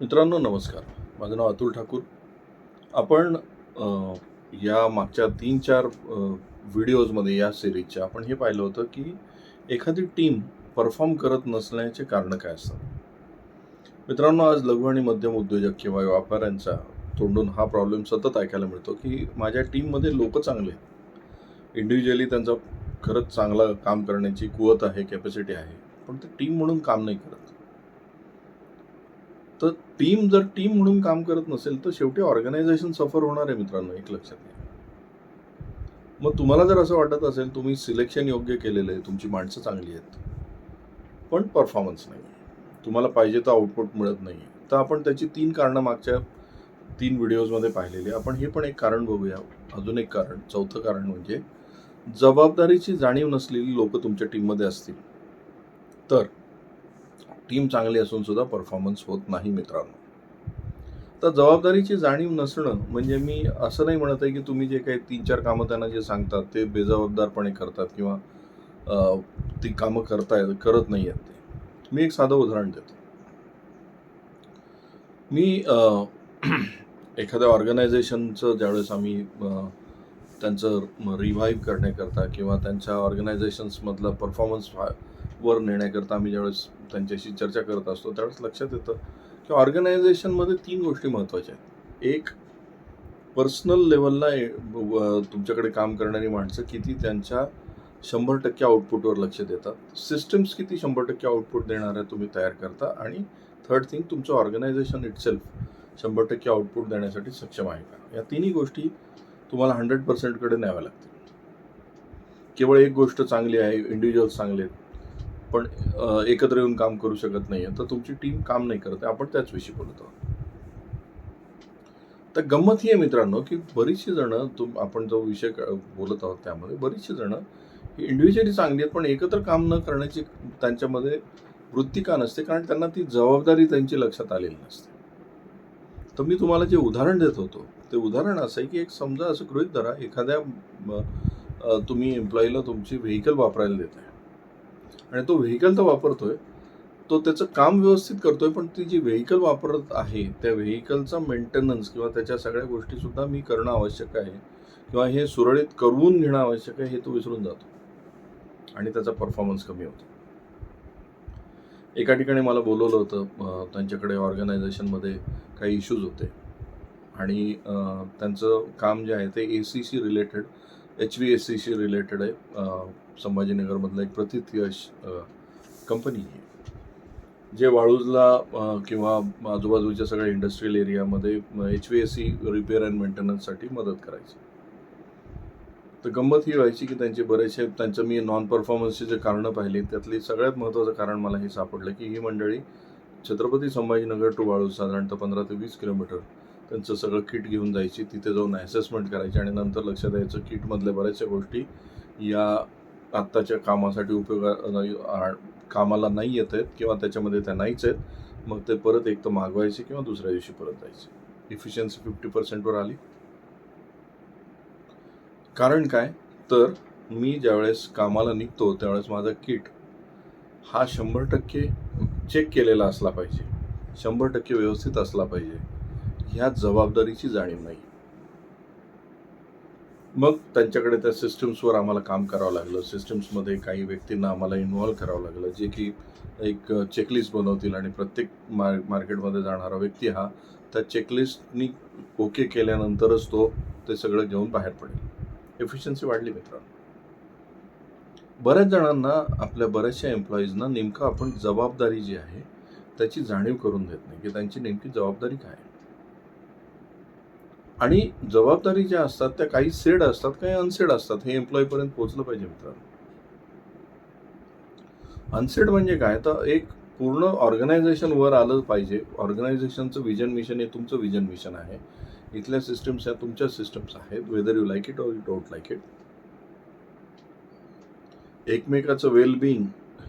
मित्रांनो नमस्कार. माझं नाव अतुल ठाकूर. आपण या मागच्या तीन चार व्हिडिओजमध्ये या सिरीजच्या आपण हे पाहिलं होतं की एखादी टीम परफॉर्म करत नसण्याचे कारणं काय असतात? मित्रांनो आज लघु आणि मध्यम उद्योजक किंवा व्यापाऱ्यांचा तोंडून हा प्रॉब्लेम सतत ऐकायला मिळतो की माझ्या टीममध्ये लोक चांगले आहेत. इंडिव्हिज्युअली त्यांचा खरंच चांगलं काम करण्याची कुवत आहे कॅपॅसिटी आहे पण ते टीम म्हणून काम नाही करत. तर टीम जर टीम म्हणून काम करत नसेल तर शेवटी ऑर्गनायझेशन सफर होणार आहे मित्रांनो एक लक्षात घ्या. मग तुम्हाला जर असं वाटत असेल तुम्ही सिलेक्शन योग्य केलेलं आहे तुमची माणसं चांगली आहेत पण परफॉर्मन्स नाही तुम्हाला पाहिजे तर आउटपुट मिळत नाही तर आपण त्याची तीन कारणं मागच्या तीन व्हिडिओजमध्ये पाहिलेली आपण हे पण एक कारण बघूया. अजून एक कारण चौथं कारण म्हणजे जबाबदारीची जाणीव नसलेली लोक तुमच्या टीममध्ये असतील. तर टीम चांगली असून सुद्धा परफॉर्मन्स होत नाही मित्रांनो. तर जबाबदारीची जाणीव नसणं म्हणजे मी असं नाही म्हणत आहे की तुम्ही जे काही तीन चार कामं त्यांना जे सांगतात ते बेजबाबदारपणे करतात किंवा ती कामं करताय करत नाही आहेत ते. मी एक साधं उदाहरण देतो. मी एखाद्या ऑर्गनायझेशनचं ज्यावेळेस आम्ही त्यांचं रिव्हाइव्ह करण्याकरता किंवा त्यांच्या ऑर्गनायझेशन्समधला परफॉर्मन्स वर नेण्याकरता आम्ही ज्यावेळेस त्यांच्याशी चर्चा करत असतो त्यावेळेस लक्षात येतं की ऑर्गनायझेशनमध्ये तीन गोष्टी महत्त्वाच्या आहेत. एक पर्सनल लेवलला तुमच्याकडे काम करणारी माणसं किती त्यांच्या शंभर टक्के आउटपुटवर लक्ष देतात. सिस्टम्स किती शंभर टक्के आउटपुट देणाऱ्या तुम्ही तयार करता आणि थर्ड थिंग तुमचं ऑर्गनायझेशन इटसेल्फ शंभर टक्के आउटपुट देण्यासाठी सक्षम आहे का? या तिन्ही गोष्टी तुम्हाला हंड्रेड पर्सेंटकडे न्याव्या लागतील. केवळ एक गोष्ट चांगली आहे इंडिव्हिज्युअल्स चांगले आहेत पण एकत्र येऊन काम करू शकत नाही तर तुमची टीम काम नाही करत आहे. आपण त्याच विषयी बोलत आहोत. तर गंमत ही आहे मित्रांनो की बरीचशी जणं तुम आपण जो विषय बोलत आहोत त्यामध्ये बरीचशी जणं ही इंडिव्हिज्युअली चांगली आहेत पण एकत्र काम न करण्याची त्यांच्यामध्ये वृत्ती का नसते? कारण त्यांना ती जबाबदारी त्यांची लक्षात आलेली नसते. तर मी तुम्हाला जे उदाहरण देत होतो ते उदाहरण असं आहे की एक समजा असं गृहित धरा एखाद्या तुम्ही एम्प्लॉईला तुमची व्हेकल वापरायला देत आहे आणि तो व्हेकल तर वापरतोय. तो त्याचं काम व्यवस्थित करतोय पण ती जी व्हेकल वापरत आहे त्या व्हेकलचा मेंटेनन्स किंवा त्याच्या सगळ्या गोष्टीसुद्धा मी करणं आवश्यक आहे. किंवा हे सुरळीत करून घेणं आवश्यक आहे हे तो विसरून जातो. आणि त्याचा परफॉर्मन्स कमी होतो. एका ठिकाणी मला बोलवलं होतं त्यांच्याकडे ऑर्गनायझेशनमध्ये काही इश्यूज होते. आणि त्यांचं काम जे आहे ते A C C related H V S सीशी related आहे. संभाजीनगरमधलं एक प्रथित कंपनी आहे. जे वाळूजला किंवा आजूबाजूच्या सगळ्या इंडस्ट्रियल एरियामध्ये H V S C repair and मेंटेनन्ससाठी मदत करायची. तर गंमत ही व्हायची की त्यांचे बरेचसे त्यांचं मी नॉन परफॉर्मन्सची जे कारणं पाहिली त्यातली सगळ्यात महत्त्वाचं कारण मला हे सापडलं की ही मंडळी छत्रपती संभाजीनगर टू वाळूज साधारणतः पंधरा ते वीस किलोमीटर त्यांचं सगळं किट घेऊन जायची तिथे जाऊन ॲसेसमेंट करायची आणि नंतर लक्षात यायचं किटमधल्या बऱ्याचशा गोष्टी या आत्ताच्या कामासाठी उपयोगा कामाला नाही येत आहेत किंवा त्याच्यामध्ये त्या नाहीच आहेत मग ते परत एक तर मागवायचे किंवा दुसऱ्या दिवशी परत जायचे. इफिशियन्सी फिफ्टी पर्सेंटवर आली. कारण काय? तर मी ज्यावेळेस कामाला निघतो त्यावेळेस माझा किट हा शंभर टक्के चेक केलेला असला पाहिजे. शंभर टक्के व्यवस्थित असला पाहिजे. ह्या जबाबदारीची जाणीव नाही. मग त्यांच्याकडे त्या सिस्टम्सवर आम्हाला काम करावं लागलं. सिस्टम्समध्ये काही व्यक्तींना आम्हाला इन्व्हॉल्व करावं लागलं. जे की एक चेकलिस्ट बनवतील आणि प्रत्येक मार मार्केटमध्ये जाणारा व्यक्ती हा त्या चेकलिस्टनी ओके केल्यानंतरच तो ते सगळं घेऊन बाहेर पडेल. एफिशियन्सी वाढली मित्रांनो. बऱ्याच जणांना आपल्या बऱ्याचशा एम्प्लॉईजना नेमकं आपण जबाबदारी जी आहे त्याची जाणीव करून देत नाही की त्यांची नेमकी जबाबदारी काय आहे. आणि जबाबदारी ज्या असतात त्या काही सेड असतात काही अनसेड असतात हे एम्प्लॉईपर्यंत पोहोचलं पाहिजे मित्रांनो. अनसेड म्हणजे काय? तर एक पूर्ण ऑर्गनायझेशन वर आलं पाहिजे. ऑर्गनायझेशनचं विजन मिशन हे तुमचं विजन मिशन आहे. इथल्या सिस्टम्स ह्या तुमच्या सिस्टम्स आहेत. Whether you like it or you don't like it एकमेकाचं wellbeing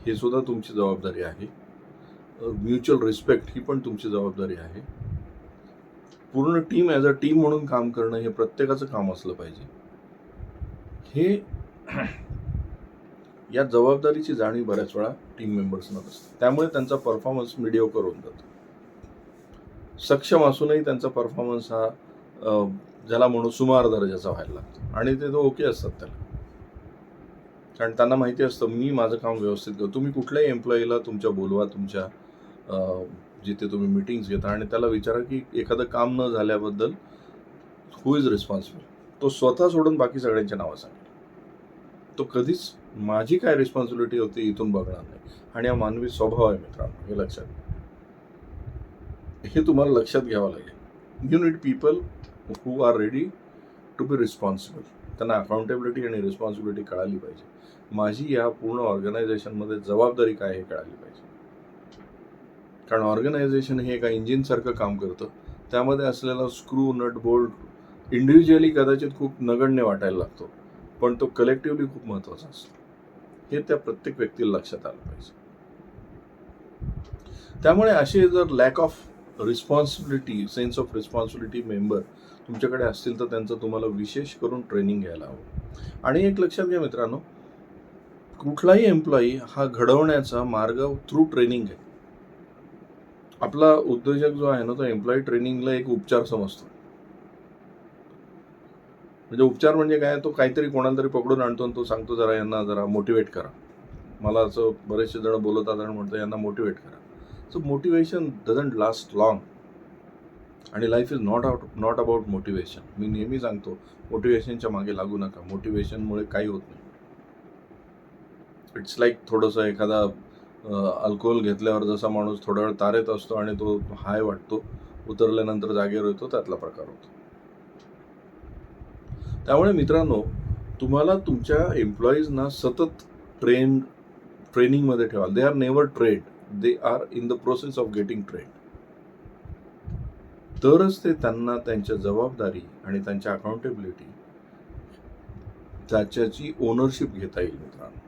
हे सुद्धा तुमची जबाबदारी आहे. म्युच्युअल रिस्पेक्ट ही पण तुमची जबाबदारी आहे. पूर्ण टीम ॲज अ टीम म्हणून काम करणं हे प्रत्येकाचं काम असलं पाहिजे. हे या जबाबदारीची जाणीव बऱ्याच वेळा टीम मेंबर्सना नसते. त्यामुळे त्यांचा परफॉर्मन्स मिडिओकर होऊन जातो. सक्षम असूनही त्यांचा परफॉर्मन्स हा ज्याला म्हणू सुमार दर्जाचा व्हायला लागतो. आणि ते तो ओके असतात त्याला. कारण त्यांना माहिती असतं मी माझं काम व्यवस्थित करतो. तुम्ही कुठल्याही एम्प्लॉईला तुमच्या बोलवा तुमच्या जिथे तुम्ही मिटिंग्स घेता आणि त्याला विचारा की एखादं काम न झाल्याबद्दल हु इज रिस्पॉन्सिबल तो स्वतः सोडून बाकी सगळ्यांच्या नावं सांगेल. तो कधीच माझी काय रिस्पॉन्सिबिलिटी होती इथून बघणार नाही. आणि हा मानवी स्वभाव आहे मित्रांनो हे लक्षात हे तुम्हाला लक्षात घ्यावं लागेल. You need people who are ready to be responsible त्यांना अकाउंटेबिलिटी आणि रिस्पॉन्सिबिलिटी कळाली पाहिजे. माझी या पूर्ण ऑर्गनायझेशनमध्ये जबाबदारी काय हे कळाली पाहिजे. कारण ऑर्गनायझेशन हे एका इंजिनसारखं काम करतं. त्यामध्ये असलेला स्क्रू नट बोल्ट इंडिव्हिज्युअली कदाचित खूप नगण्य वाटायला लागतो. पण तो कलेक्टिव्हली खूप महत्त्वाचा असतो. हे त्या प्रत्येक व्यक्तीला लक्षात आलं पाहिजे. त्यामुळे असे जर lack of responsibility sense of responsibility member तुमच्याकडे असतील तर त्यांचं तुम्हाला विशेष करून ट्रेनिंग घ्यायला हवं. आणि एक लक्षात घ्या मित्रांनो कुठलाही एम्प्लॉई हा घडवण्याचा मार्ग थ्रू ट्रेनिंग आहे. आपला उद्योजक जो आहे ना तो एम्प्लॉई ट्रेनिंगला एक उपचार समजतो. म्हणजे उपचार म्हणजे काय? तो काहीतरी कोणाला तरी पकडून आणतो आणि तो सांगतो जरा यांना जरा मोटिवेट करा. मला असं बरेचसे जण बोलवतात आणि म्हणतो यांना मोटिवेट करा. So motivation doesn't last long आणि life is not out not about motivation मी नेहमी सांगतो मोटिवेशनच्या मागे लागू नका. मोटिवेशनमुळे काही होत नाही. इट्स लाईक थोडंसं एखादा अल्कोहोल घेतल्यावर जसा माणूस थोडा वेळ तारेत असतो आणि तो हाय वाटतो उतरल्यानंतर जागेवर येतो त्यातला प्रकार होतो. त्यामुळे मित्रांनो तुम्हाला तुमच्या एम्प्लॉईजना सतत ट्रेन ट्रेनिंगमध्ये ठेवा they are never trained they are in the process of getting trained तरच ते त्यांना त्यांच्या जबाबदारी आणि त्यांच्या अकाउंटेबिलिटी त्याच्याची ओनरशिप घेता येईल मित्रांनो.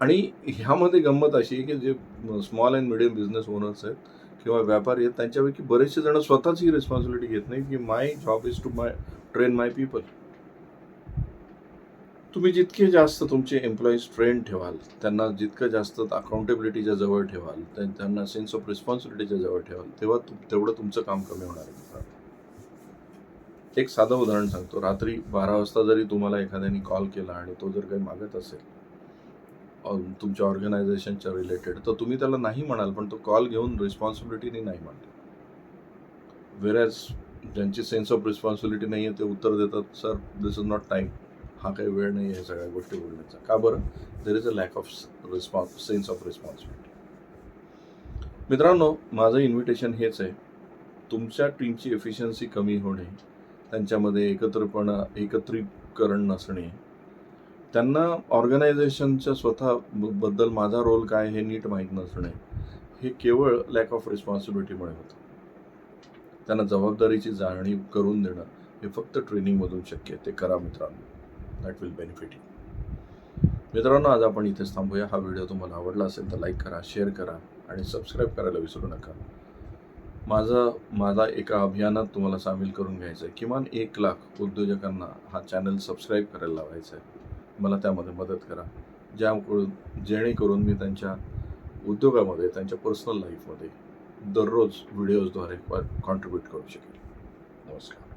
आणि ह्यामध्ये गंमत अशी आहे की जे small and medium business owners आहेत किंवा व्यापारी आहेत त्यांच्यापैकी बरेचसे जण स्वतःच ही रिस्पॉन्सिबिलिटी घेत नाही की my job is to my train my people तुम्ही जितके जास्त तुमचे एम्प्लॉईज ट्रेन ठेवाल त्यांना जितकं जास्त अकाउंटेबिलिटीच्या जवळ ठेवाल त्यांना सेन्स ऑफ रिस्पॉन्सिबिलिटीच्या जवळ ठेवाल तेव्हा तेवढं तुमचं काम कमी होणार आहे. एक साधं उदाहरण सांगतो. रात्री बारा वाजता जरी तुम्हाला एखाद्याने कॉल केला आणि तो जर काही मागत असेल तुमच्या ऑर्गनायझेशनच्या रिलेटेड. तर तुम्ही त्याला नाही म्हणाल पण तो कॉल घेऊन रिस्पॉन्सिबिलिटीने नाही म्हणतो. वेरॅज ज्यांची सेन्स ऑफ रिस्पॉन्सिबिलिटी नाही आहे ते उत्तर देतात sir this is not time हा काही वेळ नाही आहे सगळ्या गोष्टी बोलण्याचा. का बरं? There is a lack of response sense of responsibility मित्रांनो माझं इन्व्हिटेशन हेच आहे. तुमच्या टीमची एफिशियन्सी कमी होणे त्यांच्यामध्ये एकत्रपणा एकत्रीकरण नसणे त्यांना ऑर्गनायझेशनच्या स्वतः ब- बद्दल माझा रोल काय हे नीट माहीत नसणे हे केवळ लॅक ऑफ रिस्पॉन्सिबिलिटीमुळे होतं. त्यांना जबाबदारीची जाणीव करून देणं हे फक्त ट्रेनिंगमधून शक्य आहे ते करा मित्रांनो. दॅट विल बेनिफिट यू मित्रांनो आज आपण इथेच थांबूया. हा व्हिडिओ तुम्हाला आवडला असेल तर लाईक करा शेअर करा आणि सबस्क्राईब करायला विसरू नका. माझं माझा एका अभियानात तुम्हाला सामील करून घ्यायचं आहे किमान एक लाख उद्योजकांना हा चॅनल सबस्क्राईब करायला लावायचा आहे मला त्यामध्ये मदत करा. ज्याकडून जेणेकरून मी त्यांच्या उद्योगामध्ये त्यांच्या पर्सनल लाईफमध्ये दररोज व्हिडिओजद्वारे कॉन्ट्रीब्यूट करू शकेल नमस्कार.